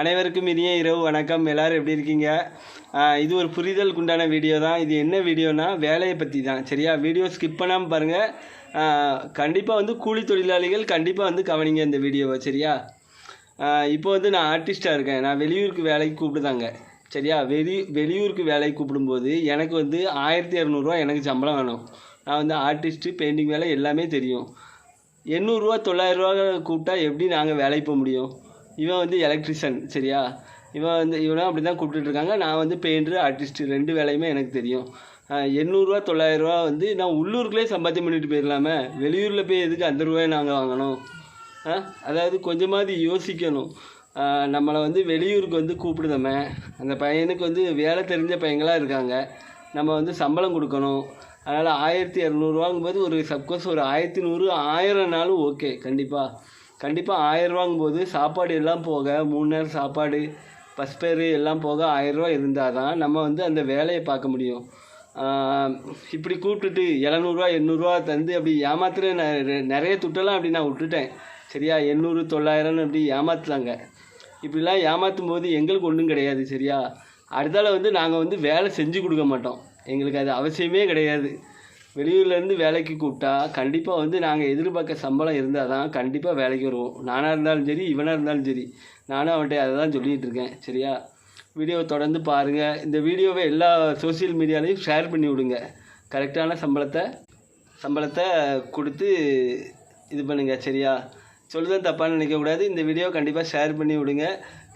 அனைவருக்கும் இனிய இரவு வணக்கம். எல்லாரும் எப்படி இருக்கீங்க? இது ஒரு புரிதலுக்கு உண்டான வீடியோ தான். இது என்ன வீடியோனா வேலையை பற்றி தான். சரியா? வீடியோ ஸ்கிப் பண்ணாமல் பாருங்கள் கண்டிப்பாக வந்து கூலி தொழிலாளிகள் கண்டிப்பாக வந்து கவனிங்க இந்த வீடியோவை. சரியா? இப்போ வந்து நான் ஆர்டிஸ்ட்டாக இருக்கேன். நான் வெளியூருக்கு வேலைக்கு கூப்பிடுதாங்க. சரியா? வெளி வெளியூருக்கு வேலைக்கு கூப்பிடும்போது எனக்கு வந்து ஆயிரத்தி இரநூறுவா எனக்கு சம்பளம் வேணும். நான் வந்து ஆர்டிஸ்ட்டு பெயிண்டிங் வேலை எல்லாமே தெரியும். எண்ணூறுரூவா தொள்ளாயிரரூவா கூப்பிட்டா எப்படி நாங்கள் வேலைக்கு போக முடியும்? இவன் வந்து எலக்ட்ரிஷியன் சரியா? இவன் வந்து இவனும் அப்படி தான் கூப்பிட்டுருக்காங்க நான் வந்து பெயிண்டர் ஆர்டிஸ்ட்டு ரெண்டு வேலையுமே எனக்கு தெரியும். எண்ணூறுரூவா தொள்ளாயிரரூவா வந்து நான் உள்ளூருக்குள்ளே சம்பாத்தியம் பண்ணிட்டு போயிடலாமே வெளியூரில் போய் எதுக்கு அந்த ரூபாயை நாங்கள் வாங்கணும்? அதாவது கொஞ்சமாவது யோசிக்கணும். நம்மளை வந்து வெளியூருக்கு வந்து கூப்பிடுதமே. அந்த பையனுக்கு வந்து வேலை தெரிஞ்ச பையங்களாக இருக்காங்க. நம்ம வந்து சம்பளம் கொடுக்கணும். அதனால் ஆயிரத்தி இரநூறுவாங்கும்போது ஒரு சப்கோஸ் ஒரு ஆயிரத்தி நூறு ஆயிரம்னாலும் ஓகே கண்டிப்பாக கண்டிப்பாக ஆயிரரூவாங்கும்போது சாப்பாடு எல்லாம் போக மூணு நேரம் சாப்பாடு பஸ் பேர் எல்லாம் போக ஆயிரரூவா இருந்தால் தான் நம்ம வந்து அந்த வேலையை பார்க்க முடியும். இப்படி கூப்பிட்டுட்டு எழுநூறுவா எண்ணூறுரூவா தந்து அப்படி ஏமாத்துற நிறைய துட்டெல்லாம் அப்படி நான் விட்டுட்டேன். சரியா? எண்ணூறு தொள்ளாயிரம்னு அப்படி ஏமாத்துலாங்க இப்படிலாம் ஏமாற்றும் போது எங்களுக்கு ஒன்றும் கிடையாது சரியா? அடுத்தால வந்து நாங்கள் வந்து வேலை செஞ்சு கொடுக்க மாட்டோம். எங்களுக்கு அது அவசியமே கிடையாது. வெளியூர்லேருந்து வேலைக்கு கூப்பிட்டா கண்டிப்பாக வந்து நாங்கள் எதிர்பார்க்க சம்பளம் இருந்தால் தான் கண்டிப்பாக வேலைக்கு வருவோம். நானாக இருந்தாலும் சரி இவனாக இருந்தாலும் சரி. நானும் அவன்கிட்ட அதை தான் சொல்லிகிட்டு இருக்கேன். சரியா? வீடியோவை தொடர்ந்து பாருங்கள் இந்த வீடியோவை எல்லா சோஷியல் மீடியாலையும் ஷேர் பண்ணி விடுங்க. கரெக்டான சம்பளத்தை சம்பளத்தை கொடுத்து இது பண்ணுங்கள் சரியா? சொல்லுதான் தப்பாக நினைக்கக்கூடாது இந்த வீடியோ கண்டிப்பாக ஷேர் பண்ணி விடுங்க.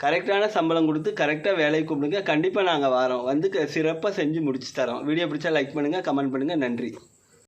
கரெக்டான சம்பளம் கொடுத்து கரெக்டாக வேலைக்கு கூப்பிடுங்க. கண்டிப்பாக நாங்கள் வரோம். வந்து சிறப்பாக செஞ்சு முடிச்சு தரோம். வீடியோ பிடிச்சா லைக் பண்ணுங்கள் கமெண்ட் பண்ணுங்கள் நன்றி.